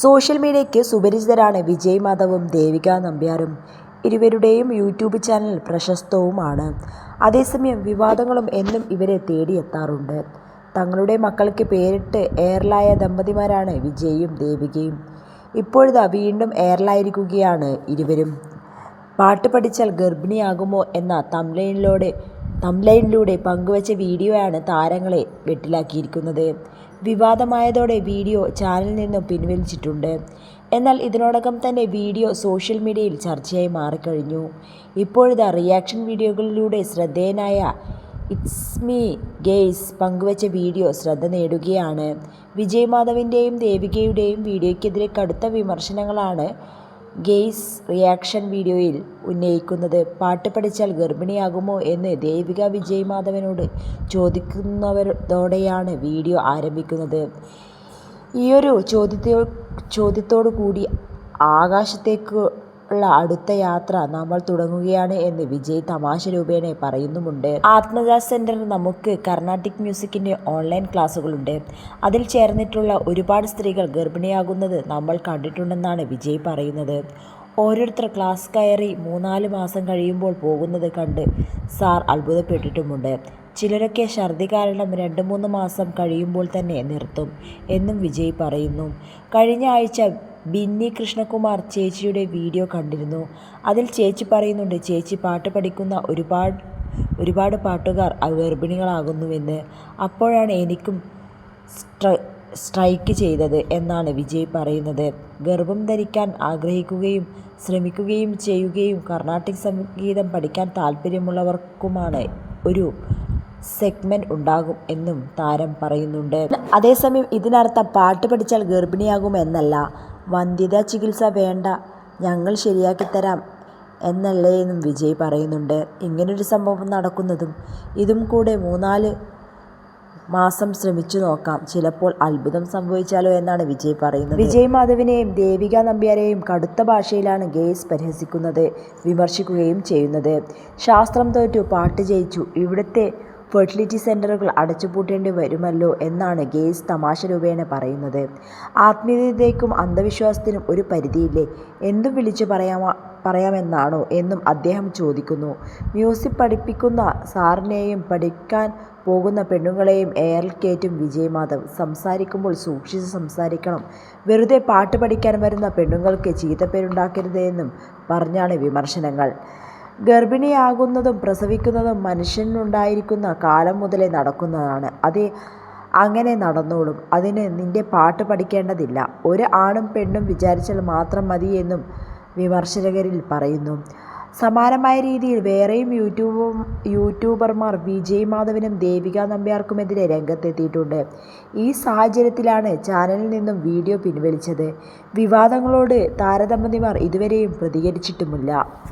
Social മീഡിയയ്ക്ക് സുപരിചിതരാണ് വിജയ് മാധവും ദേവിക നമ്പ്യാരും. ഇരുവരുടെയും യൂട്യൂബ് ചാനൽ പ്രശസ്തവുമാണ്. അതേസമയം വിവാദങ്ങളും എന്നും ഇവരെ തേടിയെത്താറുണ്ട്. തങ്ങളുടെ മക്കൾക്ക് പേരിട്ട് എയർലായ ദമ്പതിമാരാണ് വിജയും ദേവികയും. ഇപ്പോഴിതാ വീണ്ടും എയർലായിരിക്കുകയാണ് ഇരുവരും. പാട്ട് പഠിച്ചാൽ ഗർഭിണിയാകുമോ എന്ന തംബ്നെയിലിലൂടെ പങ്കുവച്ച വീഡിയോയാണ് താരങ്ങളെ വെട്ടിലാക്കിയിരിക്കുന്നത്. വിവാദമായതോടെ വീഡിയോ ചാനലിൽ നിന്നും പിൻവലിച്ചിട്ടുണ്ട്. എന്നാൽ ഇതിനോടകം തന്നെ വീഡിയോ സോഷ്യൽ മീഡിയയിൽ ചർച്ചയായി മാറിക്കഴിഞ്ഞു. ഇപ്പോഴത്തെ റിയാക്ഷൻ വീഡിയോകളിലൂടെ ശ്രദ്ധേയനായ ഇറ്റ്സ് മീ ഗെയ്സ് പങ്കുവച്ച വീഡിയോ ശ്രദ്ധ നേടുകയാണ്. വിജയ് മാധവിന്റെയും ദേവികയുടെയും വീഡിയോയ്ക്കെതിരെ കടുത്ത വിമർശനങ്ങളാണ് ഗെയ്സ് റിയാക്ഷൻ വീഡിയോയിൽ ഉന്നയിക്കുന്നത്. പാട്ട് പഠിച്ചാൽ ഗർഭിണിയാകുമോ എന്ന് ദേവിക വിജയ് മാധവനോട് ചോദിക്കുന്നവരോടെയാണ് വീഡിയോ ആരംഭിക്കുന്നത്. ഈയൊരു ചോദ്യത്തോടുകൂടി ആകാശത്തേക്കുള്ള അടുത്ത യാത്ര നമ്മൾ തുടങ്ങുകയാണ് എന്ന് വിജയ് തമാശ രൂപേണ പറയുന്നുമുണ്ട്. ആത്മദാസ് സെന്ററിൽ നമുക്ക് കർണാട്ടിക് മ്യൂസിക്കിന്റെ ഓൺലൈൻ ക്ലാസ്സുകളുണ്ട് അതിൽ ചേർന്നിട്ടുള്ള ഒരുപാട് സ്ത്രീകൾ ഗർഭിണിയാകുന്നത് നമ്മൾ കണ്ടിട്ടുണ്ടെന്നാണ് വിജയ് പറയുന്നത്. ഓരോരുത്തർ ക്ലാസ് കയറി മൂന്നാൽ മാസം കഴിയുമ്പോൾ പോകുന്നത് കണ്ട് സാർ അത്ഭുതപ്പെട്ടിട്ടുമുണ്ട്. ചിലരൊക്കെ ഛർദി കാരണം രണ്ട് മൂന്ന് മാസം കഴിയുമ്പോൾ തന്നെ നിർത്തും എന്നും വിജയ് പറയുന്നു. കഴിഞ്ഞ ആഴ്ച ബിന്നി കൃഷ്ണകുമാർ ചേച്ചിയുടെ വീഡിയോ കണ്ടിരുന്നു. അതിൽ ചേച്ചി പറയുന്നുണ്ട് ചേച്ചി പാട്ട് പഠിക്കുന്ന ഒരുപാട് ഒരുപാട് പാട്ടുകാർ ഗർഭിണികളാകുന്നുവെന്ന്. അപ്പോഴാണ് എനിക്കും സ്ട്രൈക്ക് ചെയ്തത് എന്നാണ് വിജയ് പറയുന്നത്. ഗർഭം ധരിക്കാൻ ആഗ്രഹിക്കുകയും ശ്രമിക്കുകയും ചെയ്യുകയും കർണാട്ടിക് സംഗീതം പഠിക്കാൻ താല്പര്യമുള്ളവർക്കുമാണ് ഒരു സെഗ്മെന്റ് ഉണ്ടാകും എന്നും താരം പറയുന്നുണ്ട്. അതേസമയം ഇതിനർത്ഥം പാട്ട് പഠിച്ചാൽ ഗർഭിണിയാകും എന്നല്ല. വന്ധ്യതാ ചികിത്സ വേണ്ട ഞങ്ങൾ ശരിയാക്കിത്തരാം എന്നല്ലേയെന്നും വിജയ് പറയുന്നുണ്ട്. ഇങ്ങനൊരു സംഭവം നടക്കുന്നതും ഇതും കൂടെ മൂന്നാൽ മാസം ശ്രമിച്ചു നോക്കാം. ചിലപ്പോൾ അത്ഭുതം സംഭവിച്ചാലോ എന്നാണ് വിജയ് പറയുന്നത്. വിജയ് മാധവിനെയും ദേവിക നമ്പ്യാരെയും കടുത്ത ഭാഷയിലാണ് ഗെയ്സ് പരിഹസിക്കുന്നത് വിമർശിക്കുകയും ചെയ്യുന്നത്. ശാസ്ത്രം തോറ്റു പാട്ട് ജയിച്ചു ഇവിടുത്തെ ഫെർട്ടിലിറ്റി സെന്ററുകൾ അടച്ചുപൂട്ടേണ്ടി വരുമല്ലോ എന്നാണ് ഗെയ്സ് തമാശ രൂപേണ പറയുന്നത്. ആത്മീയതയ്ക്കും അന്ധവിശ്വാസത്തിനും ഒരു പരിധിയില്ലേ. എന്തും വിളിച്ചു പറയാമോ പറയാമെന്നാണോ എന്നും അദ്ദേഹം ചോദിക്കുന്നു. മ്യൂസിക് പഠിപ്പിക്കുന്ന സാറിനെയും പഠിക്കാൻ പോകുന്ന പെണ്ണുങ്ങളെയും എയറിൽ കയറ്റും വിജയ് മാധവ്. സംസാരിക്കുമ്പോൾ സൂക്ഷിച്ച് സംസാരിക്കണം വെറുതെ പാട്ട് പഠിക്കാൻ വരുന്ന പെണ്ണുങ്ങൾക്ക് ചീത്തപ്പേരുണ്ടാക്കരുതേ എന്നും പറഞ്ഞാണ് വിമർശനങ്ങൾ. ഗർഭിണിയാകുന്നതും പ്രസവിക്കുന്നതും മനുഷ്യനുണ്ടായിരിക്കുന്ന കാലം മുതലേ നടക്കുന്നതാണ്. അത് അങ്ങനെ നടന്നോളും. അതിന് നിന്റെ പാട്ട് പഠിക്കേണ്ടതില്ല. ഒരു ആണും പെണ്ണും വിചാരിച്ചാൽ മാത്രം മതി എന്നും വിമർശകരിൽ പറയുന്നു. സമാനമായ രീതിയിൽ വേറെയും യൂട്യൂബർമാർ വിജയ് മാധവനും ദേവിക നമ്പ്യാർക്കുമെതിരെ രംഗത്തെത്തിയിട്ടുണ്ട്. ഈ സാഹചര്യത്തിലാണ് ചാനലിൽ നിന്നും വീഡിയോ പിൻവലിച്ചത്. വിവാദങ്ങളോട് താരദമ്പതിമാർ ഇതുവരെയും പ്രതികരിച്ചിട്ടുമില്ല.